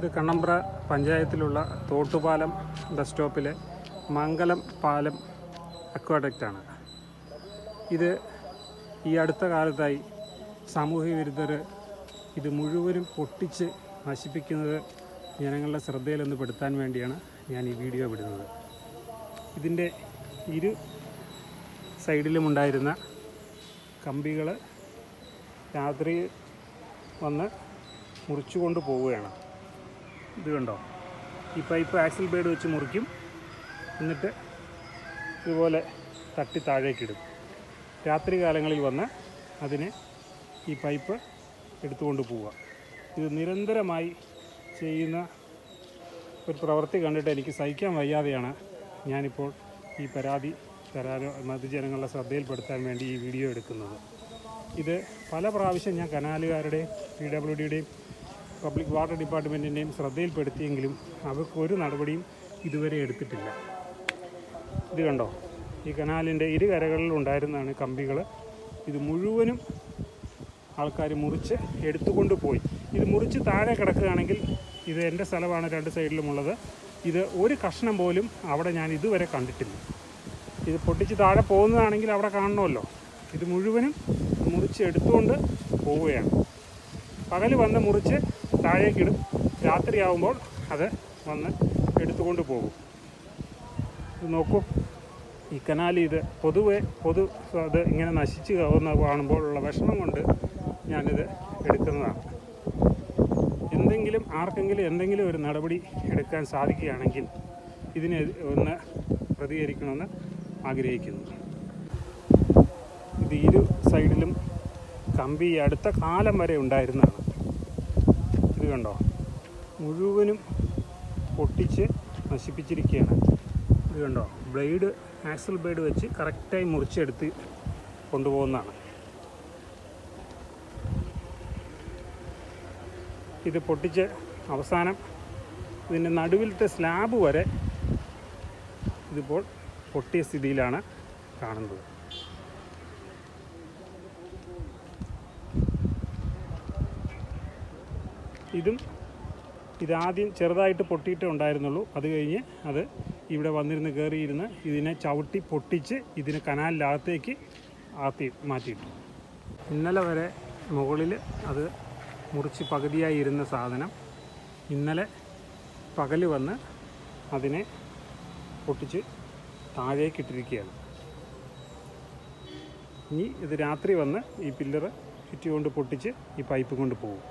ഇത് കണ്ണമ്പ്ര പഞ്ചായത്തിലുള്ള തോട്ടുപാലം ബസ് സ്റ്റോപ്പിലെ മംഗലം പാലം അക്വാഡക്റ്റാണ് ഇത് ഈ അടുത്ത കാലത്തായി സാമൂഹ്യ വിരുദ്ധർ ഇത് മുഴുവനും പൊട്ടിച്ച് നശിപ്പിക്കുന്നത് ജനങ്ങളുടെ ശ്രദ്ധയിലൊന്ന് പെടുത്താൻ വേണ്ടിയാണ് ഞാൻ ഈ വീഡിയോ വിടുന്നത്. ഇതിന്റെ ഇരു സൈഡിലും ഉണ്ടായിരുന്ന കമ്പികൾ രാത്രി വന്ന് മുറിച്ചുകൊണ്ട് പോവുകയാണ്. ഇത് കണ്ടോ? ഈ പൈപ്പ് ആക്സിൽ ബേഡ് വെച്ച് മുറിക്കും. എന്നിട്ട് ഇതുപോലെ തട്ടി താഴേക്കിടും രാത്രി കാലങ്ങളിൽ വന്ന് അതിനെ ഈ പൈപ്പ് എടുത്തുകൊണ്ട് പോവുക. ഇത് നിരന്തരമായി ചെയ്യുന്ന ഒരു പ്രവൃത്തി കണ്ടിട്ട് എനിക്ക് സഹിക്കാൻ വയ്യാതെയാണ് ഞാനിപ്പോൾ ഈ പരാതി തരാനോ മതജനങ്ങളുടെ ശ്രദ്ധയിൽപ്പെടുത്താൻ വേണ്ടി ഈ വീഡിയോ എടുക്കുന്നത്. ഇത് പല പ്രാവശ്യം ഞാൻ കനാലുകാരുടെയും പി ഡബ്ല്യു ഡിയുടെയും പബ്ലിക് വാട്ടർ ഡിപ്പാർട്ട്മെന്റിന്റെയും ശ്രദ്ധയിൽപ്പെടുത്തിയെങ്കിലും അവർക്ക് ഒരു നടപടിയും ഇതുവരെ എടുത്തിട്ടില്ല. ഇത് കണ്ടോ? ഈ കനാലിന്റെ ഇരു ഉണ്ടായിരുന്നതാണ് കമ്പികൾ. ഇത് മുഴുവനും ആൾക്കാർ മുറിച്ച് എടുത്തുകൊണ്ട് പോയി. ഇത് മുറിച്ച് താഴെ കിടക്കുകയാണെങ്കിൽ ഇത് എന്റെ സ്ഥലമാണ് രണ്ട് സൈഡിലുമുള്ളത് ഇത് ഒരു കഷ്ണം പോലും അവിടെ ഞാൻ ഇതുവരെ കണ്ടിട്ടില്ല. ഇത് പൊട്ടിച്ച് താഴെ പോകുന്നതാണെങ്കിൽ അവിടെ കാണണമല്ലോ. ഇത് മുഴുവനും മുറിച്ച് എടുത്തുകൊണ്ട് പോവുകയാണ്. പകൽ വന്ന് മുറിച്ച് താഴേക്കിടും. രാത്രിയാവുമ്പോൾ അത് വന്ന് എടുത്തുകൊണ്ട് പോകും. നോക്കൂ. ഈ കനാൽ ഇത് പൊതുവെ പൊതു അത് ഇങ്ങനെ നശിച്ച് കാവുന്ന കാണുമ്പോഴുള്ള വിഷമം കൊണ്ട് ഞാനിത് എടുക്കുന്നതാണ്. എന്തെങ്കിലും ആർക്കെങ്കിലും എന്തെങ്കിലും ഒരു നടപടി എടുക്കാൻ സാധിക്കുകയാണെങ്കിൽ ഇതിനെ ഒന്ന് പ്രതികരിക്കണമെന്ന് ആഗ്രഹിക്കുന്നു. ഇത് ഇരു സൈഡിലും കമ്പി അടുത്ത കാലം വരെ ഉണ്ടായിരുന്നതാണ്. കണ്ടോ? മുഴുവനും പൊട്ടിച്ച് നശിപ്പിച്ചിരിക്കുകയാണ്. ഇത് കണ്ടോ? ബ്ലേഡ് ആക്സൽ ബ്ലേഡ് വെച്ച് കറക്റ്റായി മുറിച്ചെടുത്ത് കൊണ്ടുപോകുന്നതാണ്. ഇത് പൊട്ടിച്ച് അവസാനം ഇതിന്റെ നടുവിലത്തെ സ്ലാബ് വരെ ഇതിപ്പോൾ പൊട്ടിയ സ്ഥിതിയിലാണ് കാണുന്നത്. ഇതും ഇതാദ്യം ചെറുതായിട്ട് പൊട്ടിയിട്ടേ ഉണ്ടായിരുന്നുള്ളൂ. അത് കഴിഞ്ഞ് അത് ഇവിടെ വന്നിരുന്ന് കയറിയിരുന്ന് ഇതിനെ ചവിട്ടി പൊട്ടിച്ച് ഇതിന് കനാലിനകത്തേക്ക് ആത്തി മാറ്റിയിട്ടു. ഇന്നലെ വരെ മുകളിൽ അത് മുറിച്ച് പകുതിയായി ഇരുന്ന സാധനം ഇന്നലെ പകൽ വന്ന് അതിനെ പൊട്ടിച്ച് താഴേക്ക് ഇട്ടിരിക്കുകയാണ്. ഇനി ഇത് രാത്രി വന്ന് ഈ പില്ലറ് ചുറ്റി കൊണ്ട് പൊട്ടിച്ച് ഈ പൈപ്പ് കൊണ്ട് പോകും.